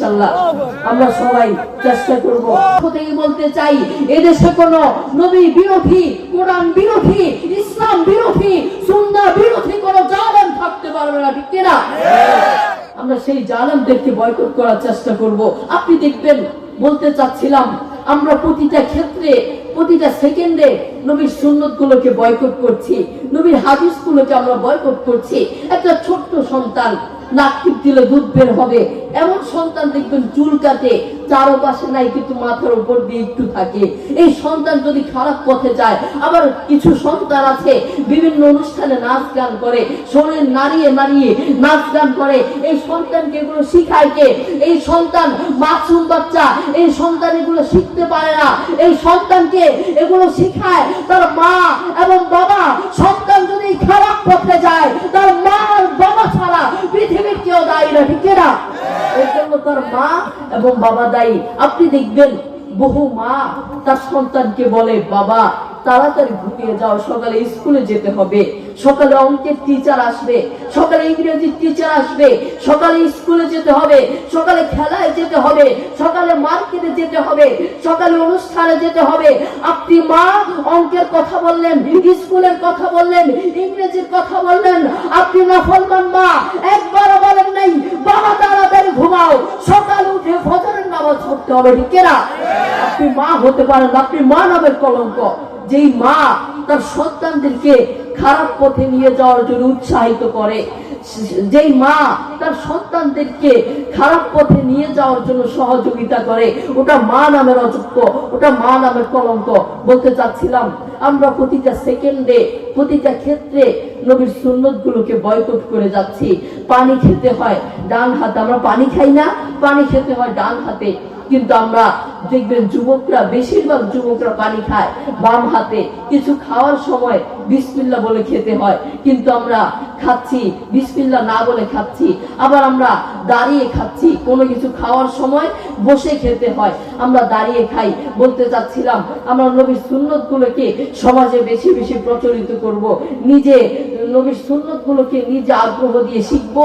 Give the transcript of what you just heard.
ইনশাল্লাহ আমরা সবাই চেষ্টা করব। বলতে চাই, এদেশে নবী বিরোধী, কোরআন বিরোধী, ইসলাম বিরোধী, সুন্নাহ বিরোধী জালেম থাকতে পারবে না, ঠিক আমরা সেই বয়কট করার চেষ্টা করব। আপনি দেখবেন, বলতে চাচ্ছিলাম, আমরা প্রতিটা ক্ষেত্রে, প্রতিটা সেকেন্ডে নবীর সুন্নত গুলোকে বয়কট করছি, নবীর হাদিস গুলোকে আমরা বয়কট করছি। একটা ছোট্ট সন্তান নাক টিপ দিলে দুধ বের হবে। এমন সন্তান দেখবেন চুল কাটে, চারপাশে নাই কিন্তু মাথার উপর দিয়ে একটু থাকে। এই সন্তান যদি খারাপ পথে যায়, আবার কিছু সন্তান আছে, বিভিন্ন অনুষ্ঠানে নাচ গান করে শরীর নাড়িয়ে নাড়িয়ে নাচ গান করে। এই সন্তানকে এগুলো শিখায় কে? এই সন্তান মাসুম বাচ্চা, এই সন্তান এগুলো শিখতে পারে না। এই সন্তানকে এগুলো শিখায় তার মা এবং বাবা। সন্তান যদি খারাপ পথে যায় তার মা আর বাবা ছাড়া পৃথিবীর কেউ দায়ী না এর জন্য তার মা এবং বাবা দায়ী। আপনি দেখবেন বহু মা তার সন্তানকে বলে, বাবা, তাড়াতাড়ি ঘুমিয়ে যাও, সকালে স্কুলে যেতে হবে। সকালে অঙ্কের টিচার আসবে, সকালে ইংরেজির টিচার আসবে, সকালে স্কুলে যেতে হবে, সকালে খেলায় যেতে হবে, সকালে মার্কেটে যেতে হবে, সকালে অনুষ্ঠানে যেতে হবে। আপনি মা, অঙ্কের কথা বললেন, স্কুলের কথা বললেন, ইংরেজির কথা বললেন। আপনি নফলমান মা একবারও বলেন নাই বাবা তাড়াতাড়ি ঘুমাও সকালে উঠে ফজরের পড়তে হবে, ঠিক আপনি মা হতে পারেন আপনি মা নামের কলঙ্ক। যেই মা তার সন্তানদেরকে খারাপ পথে নিয়ে যাওয়ার জন্য উৎসাহিত করে, যেই মা তার সন্তানদেরকে খারাপ পথে নিয়ে যাওয়ার জন্য সহযোগিতা করে, ওটা মা নামের অযোগ্য, ওটা মা নামের কলঙ্ক। বলতে চাচ্ছিলাম, আমরা প্রতিটা সেকেন্ডে, প্রতিটা ক্ষেত্রে নবীর সুন্নত গুলোকে বয়কট করে যাচ্ছি। পানি খেতে হয় ডান হাতে, আমরা পানি খাই না, পানি খেতে হয় ডান হাতে। কিন্তু আমরা দেখবেন যুবকরা, বেশিরভাগ যুবকরা পানি খায় বাম হাতে। কিছু খাওয়ার সময় বিসমিল্লা বলে খেতে হয়, কিন্তু আমরা খাচ্ছি, বিসমিল্লা না বলে খাচ্ছি। আবার আমরা দাঁড়িয়ে খাচ্ছি, কোনো কিছু খাওয়ার সময় বসে খেতে হয়। আমরা দাঁড়িয়ে খাই, বলতে চাচ্ছিলাম, আমরা নবীর সুন্নত গুলোকে সমাজে বেশি বেশি প্রচলিত করব। নিজে নবীর সুন্নত গুলোকে নিজে আগ্রহ দিয়ে শিখব।